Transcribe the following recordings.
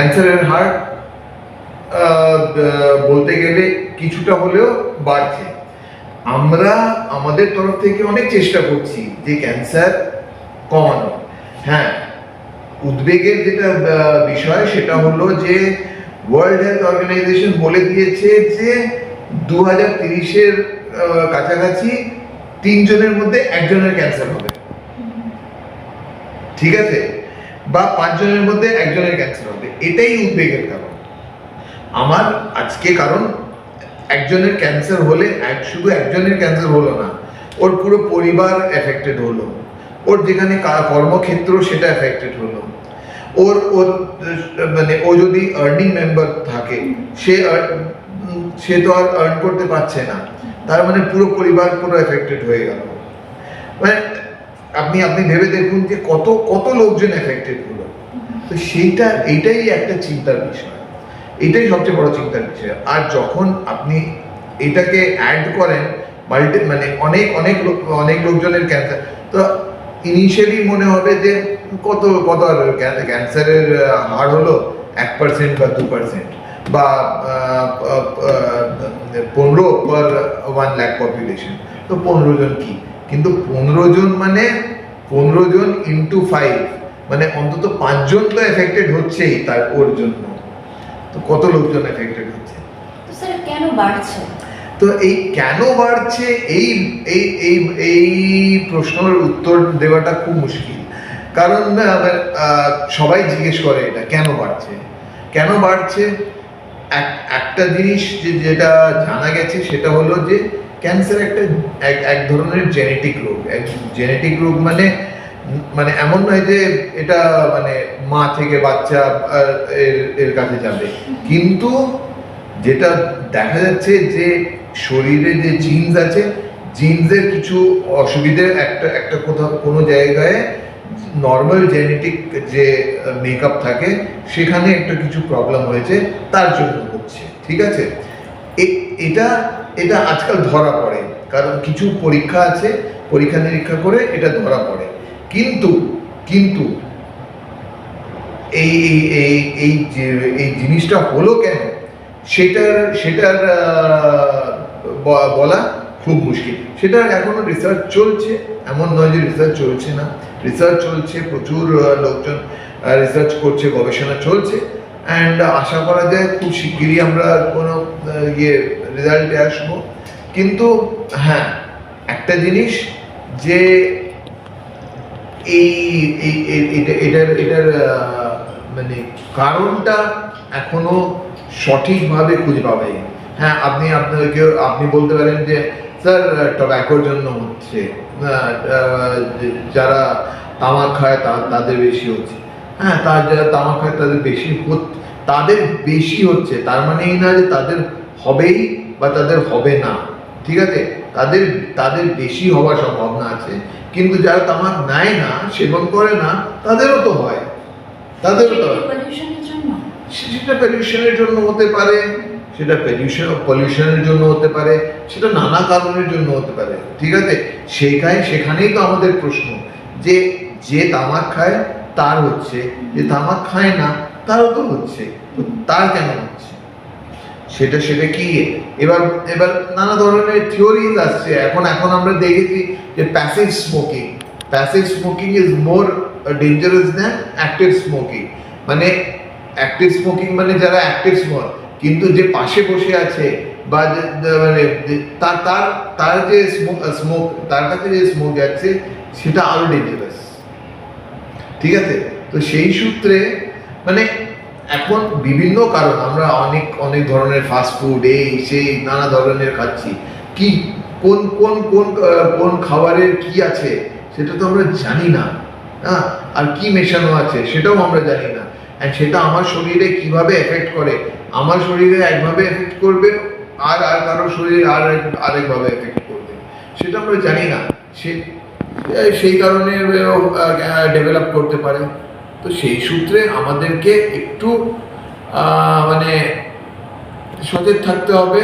ক্যান্সারের হার বলতে গেলে কিছুটা হলেও বাড়ছে। আমরা আমাদের তরফ থেকে অনেক চেষ্টা করছি যে ক্যান্সার কমানো হ্যাঁ উদ্বেগের যেটা বিষয় সেটা হলো যে ওয়ার্ল্ড হেলথ অর্গানাইজেশন বলে দিয়েছে যে দু হাজার তিরিশের কাছাকাছি তিনজনের মধ্যে একজনের ক্যান্সার হবে। ঠিক আছে? বা পাঁচজনের মধ্যে একজনের ক্যান্সার হবে। এটাই উদ্বেগের কারণ। আমার আজকে কারণ, একজনের ক্যান্সার হলে এক শুধু একজনের ক্যান্সার হলো না, ওর পুরো পরিবার এফেক্টেড হলো। ওর যেখানে কর্মক্ষেত্র সেটা এফেক্টেড হলো। ওর ওর মানে ও যদি আর্নিং মেম্বার থাকে, সে সে তো আর আর্ন করতে পারছে না। তার মানে পুরো পরিবার পুরো এফেক্টেড হয়ে গেল। মানে আপনি আপনি ভেবে দেখুন যে কত কত লোকজন এফেক্টেড হলো। তো সেইটা, এইটাই একটা চিন্তার বিষয়। এটাই সবচেয়ে বড় চিন্তার বিষয়। আর যখন আপনি এটাকে অ্যাড করেন মাল্টি মানে অনেক অনেক অনেক লোকজনের ক্যান্সার তো ইনিশিয়ালি মনে হবে যে কত কত ক্যান্সারের হার হলো? এক পার্সেন্ট বা দু পার্সেন্ট বা পনেরো পার ওয়ান ল্যাক পপুলেশন তো পনেরো জন কি? কিন্তু পনেরো জন মানে পনেরো জন ইন্টু ফাইভ মানে অন্তত পাঁচজন তো এফেক্টেড হচ্ছেই তার ওর জন্য। তো কত লোকজন এফেক্টেড হচ্ছে? তো কেন বাড়ছে? তো এই কেন বাড়ছে এই এই এই এই প্রশ্নের উত্তর দেওয়াটা খুব মুশকিল। কারণ সবাই জিজ্ঞেস করে এটা কেন বাড়ছে? কেন বাড়ছে? এক- একটা জিনিস যে যেটা জানা গেছে সেটা হলো যে ক্যান্সার একটা এক এক ধরনের জেনেটিক রোগ। এক জেনেটিক রোগ মানে মানে এমন নয় যে এটা মানে মা থেকে বাচ্চা এর কাছে যাবে। কিন্তু যেটা দেখা যাচ্ছে যে শরীরে যে জিন্স আছে জিন্সের কিছু অসুবিধে একটা একটা কোথাও, কোনো জায়গায় নর্মাল জেনেটিক যে মেকআপ থাকে, সেখানে একটা কিছু প্রবলেম হয়েছে, তার জন্য হচ্ছে। ঠিক আছে? এটা এটা আজকাল ধরা পড়ে। কারণ কিছু পরীক্ষা আছে, পরীক্ষা নিরীক্ষা করে এটা ধরা পড়ে। কিন্তু কিন্তু, এই এই এই এই জিনিসটা হলো কেন? সেটার সেটার বলা খুব মুশকিল। সেটার এখনও রিসার্চ চলছে, এমন নয় যে রিসার্চ চলছে না। রিসার্চ চলছে, প্রচুর লোকজন রিসার্চ করছে, গবেষণা চলছে। অ্যান্ড আশা করা যায় খুব শিগগিরই আমরা কোনো ইয়ে রেজাল্টে আসব। কিন্তু হ্যাঁ একটা জিনিস যে এই, এই- এই- এটা- এটার এটার মানে কারণটা এখনও সঠিকভাবে খুঁজে যায়নি হ্যাঁ আপনি, আপনাকে, আপনি বলতে পারেন যে, স্যার টব্যাকোর জন্য হচ্ছে যারা তামাক খায় তাদের বেশি হচ্ছে। হ্যাঁ তার যারা তামাক খায় তাদের বেশি তাদের বেশি হচ্ছে। তার মানে এই না যে তাদের হবেই বা তাদের হবে না। ঠিক আছে? তাদের তাদের বেশি হওয়ার সম্ভাবনা আছে। কিন্তু যারা তামাক নেয় না, সেবন করে না, তাদেরও তো হয়। তাদেরও তো সেটা পলিউশনের জন্য হতে পারে, সেটা পলিউশন পলিউশনের জন্য হতে পারে, সেটা নানা কারণের জন্য হতে পারে। ঠিক আছে? সেখানে সেখানেই তো আমাদের প্রশ্ন। যে যে তামাক খায় তার হচ্ছে, যে তামাক খায় না, তারও তো হচ্ছে। তার কেন হচ্ছে? সেটা সেটা কি? এবার এবার নানা ধরনের থিওরিজ আসছে। এখন এখন আমরা দেখেছি যে passive smoking passive smoking is more dangerous than active smoking মানে অ্যাক্টিভ স্মোকিং মানে যারা অ্যাক্টিভ স্মোক কিন্তু যে পাশে বসে আছে বা মানে তার তার তার যে স্মোক স্মোক তার কাছে যে স্মোক যাচ্ছে, সেটা আরও ডেঞ্জারাস ঠিক আছে? তো সেই সূত্রে মানে এখন বিভিন্ন কারণ, আমরা অনেক অনেক ধরনের ফাস্ট ফুড এই, সেই, নানা ধরনের খাচ্ছি। কি, কোন কোন কোন কোন খাবারের কি আছে, সেটা তো আমরা জানি না হ্যাঁ? আর কি মেশানো আছে, সেটাও আমরা জানি না। অ্যান্ড সেটা আমার শরীরে কীভাবে এফেক্ট করে? আমার শরীরে একভাবে এফেক্ট করবে, আর আর কারও শরীরে আর আরেকভাবে এফেক্ট করবে? সেটা আমরা জানি না। সে সেই কারণে ডেভেলপ করতে পারে। তো সেই সূত্রে আমাদেরকে একটু মানে সচেত থাকতে হবে।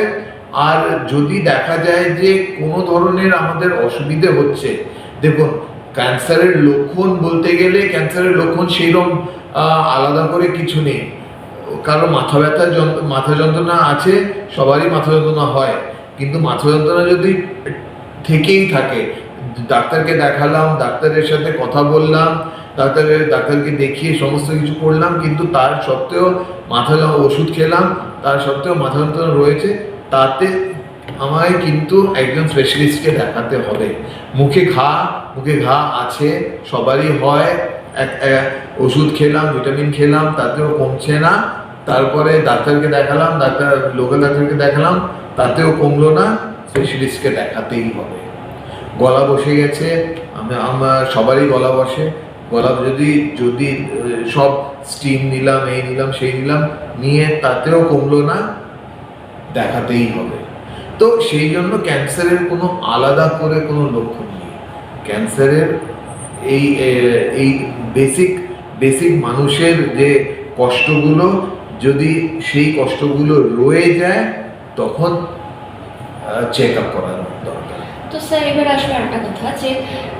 আর যদি দেখা যায় যে কোনো ধরনের আমাদের অসুবিধে হচ্ছে, দেখুন, ক্যান্সারের লক্ষণ বলতে গেলে ক্যান্সারের লক্ষণ সেইরকম আলাদা করে কিছু নেই। কারও মাথা ব্যথা মাথা যন্ত্রণা আছে, সবারই মাথা যন্ত্রণা হয়। কিন্তু মাথা যন্ত্রণা যদি থেকেই থাকে ডাক্তারকে দেখালাম, ডাক্তারের সাথে কথা বললাম, ডাক্তারের, ডাক্তারকে দেখিয়ে সমস্ত কিছু করলাম, কিন্তু তার সত্ত্বেও মাথা ওষুধ খেলাম, তার সত্ত্বেও মাথা যন্ত্রণা রয়েছে, তাতে আমায় কিন্তু একজন স্পেশালিস্টকে দেখাতে হবে। মুখে ঘা মুখে ঘা আছে, সবারই হয়, এক- ওষুধ খেলাম ভিটামিন খেলাম, তাতেও কমছে না, তারপরে ডাক্তারকে দেখালাম, ডাক্তার লোকাল ডাক্তারকে দেখালাম, তাতেও কমলো না স্পেশালিস্টকে দেখাতেই হবে। গলা বসে গেছে আমি আমার সবারই গলা বসে। গলা, যদি যদি সব স্টিম নিলাম, এই নিলাম, সেই নিলাম, নিয়ে তাতেও কমলো না, দেখাতেই হবে। তো সেই জন্য ক্যান্সারের কোনো আলাদা করে কোনো লক্ষণ নেই। ক্যান্সারের এই এই বেসিক বেসিক মানুষের যে কষ্টগুলো, যদি সেই কষ্টগুলো রয়ে যায়, তখন চেক আপ করানো দরকার। তো স্যার এবার আসবে একটা কথা যে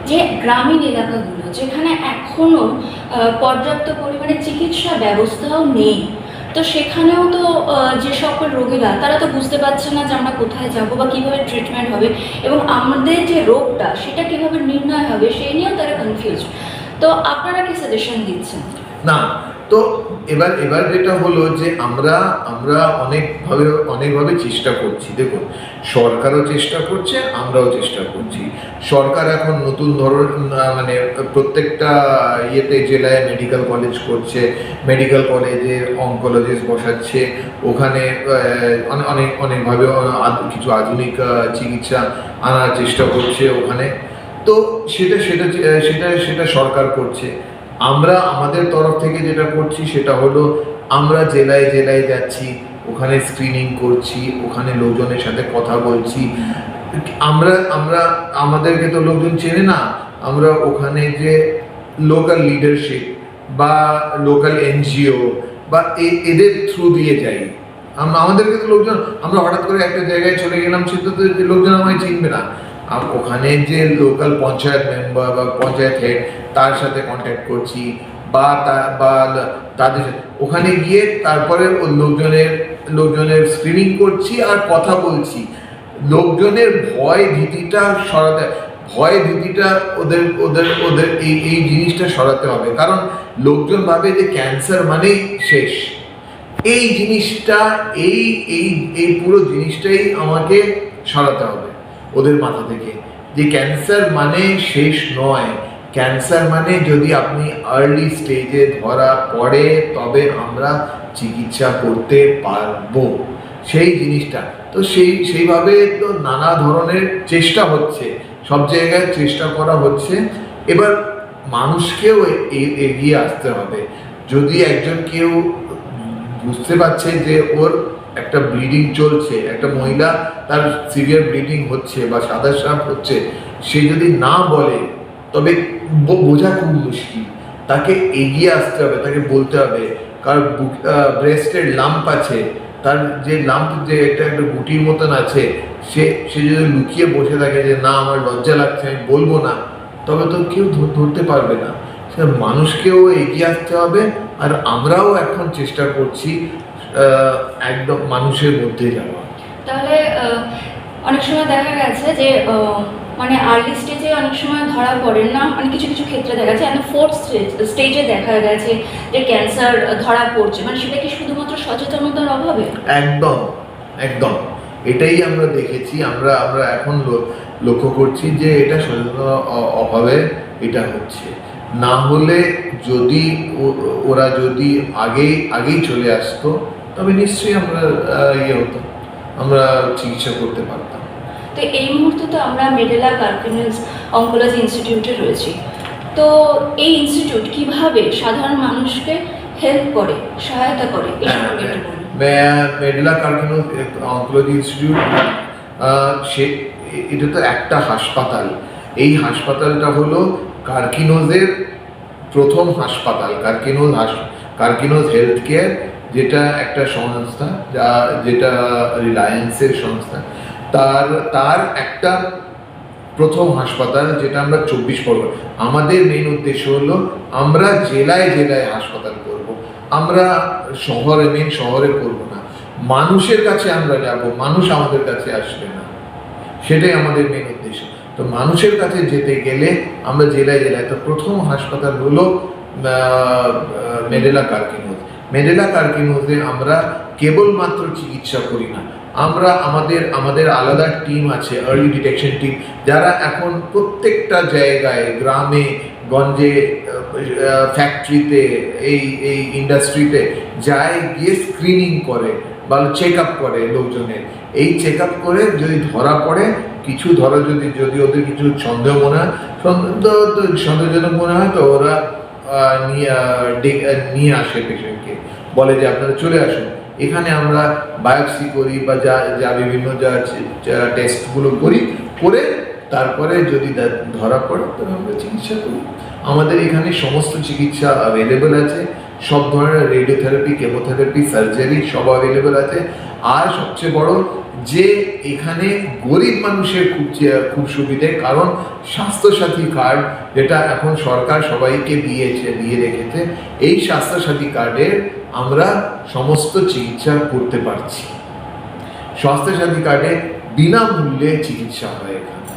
যে গ্রামীণ এলাকাগুলো যেখানে এখনও আহ, পর্যাপ্ত পরিমাণে চিকিৎসা ব্যবস্থাও নেই তো সেখানেও তো যে সকল রোগীরা তারা তো বুঝতে পারছে না যে আমরা কোথায় যাব বা কীভাবে ট্রিটমেন্ট হবে এবং আমাদের যে রোগটা সেটা কীভাবে নির্ণয় হবে সেই নিয়েও তারা কনফিউজ তো আপনারা কি সাজেশন দিচ্ছেন? না তো এবার এবার যেটা হলো যে আমরা আমরা অনেকভাবে অনেকভাবে চেষ্টা করছি। দেখুন, সরকারও চেষ্টা করছে, আমরাও চেষ্টা করছি। সরকার এখন নতুন ধরন মানে প্রত্যেকটা ইয়েতে, জেলায় মেডিকেল কলেজ করছে মেডিকেল কলেজে অঙ্কোলজিস্ট বসাচ্ছে। ওখানে অনেক, অনেকভাবে কিছু আধুনিক চিকিৎসা আনার চেষ্টা করছে ওখানে। তো সেটা সেটা সেটা সেটা সরকার করছে। আমরা আমাদের তরফ থেকে যেটা করছি সেটা হলো আমরা জেলায় জেলায় যাচ্ছি, ওখানে স্ক্রিনিং করছি, ওখানে লোকজনের সাথে কথা বলছি। আমরা আমরা, আমাদেরকে তো লোকজন চেনে না। আমরা ওখানে যে লোকাল লিডারশিপ বা লোকাল এনজিও বা এদের থ্রু দিয়ে যাই। আমরা আমাদেরকে তো লোকজন, আমরা হঠাৎ করে একটা জায়গায় চলে গেলাম সেটা তো লোকজন আমায় চিনবে না। আম- ওখানে যে লোকাল পঞ্চায়েত মেম্বার বা পঞ্চায়েত হেড তার সাথে কন্ট্যাক্ট করছি বা বা তাদের ওখানে গিয়ে তারপরে লোকজনের লোকজনের স্ক্রিনিং করছি আর কথা বলছি। লোকজনের ভয় ভীতিটা সরাতে, ভয় ভীতিটা ওদের ওদের ওদের এই এই জিনিসটা সরাতে হবে। কারণ লোকজন ভাবে যে ক্যান্সার মানেই শেষ। এই জিনিসটা, এই এই এই পুরো জিনিসটাই আমাকে সরাতে হবে। ওদের মাথা থেকে। যে ক্যান্সার মানে শেষ নয়। ক্যান্সার মানে যদি আপনি আর্লি স্টেজে ধরা পড়ে, তবে আমরা চিকিৎসা করতে পারব। সেই জিনিসটা। তো সেই, সেইভাবে তো নানা ধরনের চেষ্টা হচ্ছে। সব জায়গায় চেষ্টা করা হচ্ছে। এবার মানুষকেও এগিয়ে আসতে হবে। যদি একজন কেউ বুঝতে পারছে যে ওর একটা ব্লিডিং চলছে, একটা মহিলা তার সিভিয়ার ব্লিডিং হচ্ছে বা সাদা সাপ হচ্ছে, সে যদি না বলে, তবে বোঝা খুব মুশকিল। তাকে এগিয়ে আসতে হবে, তাকে বলতে হবে, কার ব্রেস্টের লাম্প আছে, তার যে লাম্প যে একটা একটা গুটির মতন আছে, সে সে যদি লুকিয়ে বসে থাকে যে না, আমার লজ্জা লাগছে, আমি বলব না, তবে তো কেউ ধরতে পারবে না। সে মানুষকেও এগিয়ে আসতে হবে, আর আমরাও এখন চেষ্টা করছি একদম মানুষের মধ্যে যাওয়া। তাহলে অনেক সময় দেখা গেছে যে মানে আর্লি স্টেজে অনেক সময় ধরা পড়ে না মানে কিছু কিছু ক্ষেত্রে দেখা যাচ্ছে অ্যান্ড ফোর্থ স্টেজ স্টেজে দেখা গেছে যে ক্যান্সার ধরা পড়ছে। মানে সেটা কি শুধুমাত্র সচেতনতার অভাবে? একদম একদম। এটাই আমরা দেখেছি। আমরা আমরা এখন লক্ষ্য করছি যে এটা সচেতনতা অ- অভাবে এটা হচ্ছে। না হলে যদি ওরা যদি আগেই আগেই চলে আসতো তবে নিশ্চয়ই আমরা ইয়ে হতো আমরা চিকিৎসা করতে পারতাম। তো এই মুহূর্তে তো আমরা মেডেলা কার্কিনেস অঙ্কোলজি ইনস্টিটিউটে রয়েছি। তো এই ইনস্টিটিউট কীভাবে সাধারণ মানুষকে হেল্প করে সহায়তা করে এই হ্যাঁ, সম্পর্কে একটু বলুন। অঙ্কোলজি ইনস্টিটিউট সে এটা তো একটা হাসপাতাল। এই হাসপাতালটা হলো কার্কিনোজের প্রথম হাসপাতাল কার্কিনোজ হাস কার্কিনোজ হেলথ কেয়ার যেটা একটা সংস্থা যা যেটা রিলায়েন্সের সংস্থা তার তার একটা প্রথম হাসপাতাল যেটা আমরা চব্বিশ পরগনা আমাদের মেন উদ্দেশ্য হলো আমরা জেলায় জেলায় হাসপাতাল করব আমরা শহরে মেন শহরে করব না। মানুষের কাছে আমরা যাব মানুষ আমাদের কাছে আসবে না। সেটাই আমাদের মেন উদ্দেশ্য। তো মানুষের কাছে যেতে গেলে আমরা জেলায় জেলায় তো প্রথম হাসপাতাল হলো আহ, আহ, মেডেলা মেডেলা কার্কিনোজে আমরা কেবলমাত্র চিকিৎসা করি না। আমরা আমাদের আমাদের আলাদা টিম আছে আর্লি ডিটেকশন টিম যারা এখন প্রত্যেকটা জায়গায়, গ্রামে, গঞ্জে ফ্যাক্টরিতে এই এই ইন্ডাস্ট্রিতে যায়, গিয়ে স্ক্রিনিং করে বা চেক আপ করে লোকজনের। এই চেক আপ করে যদি ধরা পড়ে, কিছু ধরো যদি যদি ওদের কিছু সন্দেহ মনে হয়, সন্দেহ সন্দেহজনক মনে হয়, তো ওরা নিয়ে আসে পেশেন্টকে বলে যে, আপনারা চলে আসুন। এখানে আমরা বায়োপসি করি বা যা যা বিভিন্ন যা টেস্টগুলো করি, করে তারপরে যদি ধরা পড়ে তবে আমরা চিকিৎসা করি। আমাদের এখানে সমস্ত চিকিৎসা অ্যাভেলেবেল আছে। সব ধরনের রেডিওথেরাপি কেমোথেরাপি সার্জারি সব অ্যাভেলেবেল আছে। আর সবচেয়ে বড় যে এখানে গরিব মানুষের খুব খুব সুবিধে কারণ স্বাস্থ্যসাথী কার্ড যেটা এখন সরকার সবাইকে দিয়েছে দিয়ে রেখেছে এই স্বাস্থ্যসাথী কার্ডের আমরা সমস্ত চিকিৎসা করতে পারছি। স্বাস্থ্যসাথী কার্ডে বিনামূল্যে চিকিৎসা হয় এখানে।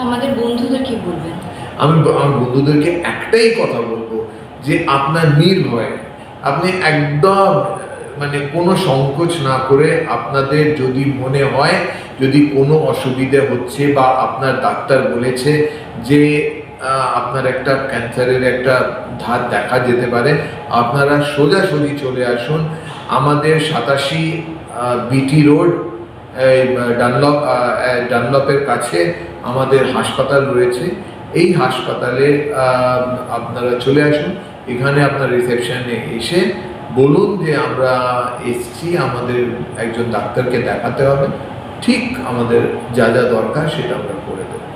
আমাদের বন্ধুদের কি বলবেন? আমি আমার বন্ধুদেরকে একটাই কথা বলব যে আপনার নির্ভয়। আপনি একদম মানে কোনো সংকোচ না করে আপনাদের যদি মনে হয়, যদি কোনো অসুবিধে হচ্ছে বা আপনার ডাক্তার বলেছে যে আপনার একটা ক্যান্সারের একটা ধার দেখা যেতে পারে, আপনারা সোজাসুজি চলে আসুন আমাদের সাতাশি বিটি রোড ডানলপ ডানলপের কাছে আমাদের হাসপাতাল রয়েছে। এই হাসপাতালে আপনারা চলে আসুন। এখানে আপনার রিসেপশনে এসে বলুন যে আমরা এসছি, আমাদের একজন ডাক্তারকে দেখাতে হবে। ঠিক আমাদের যা যা দরকার সেটা আমরা করে দেবো।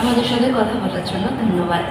আমাদের সাথে কথা বলার জন্য ধন্যবাদ।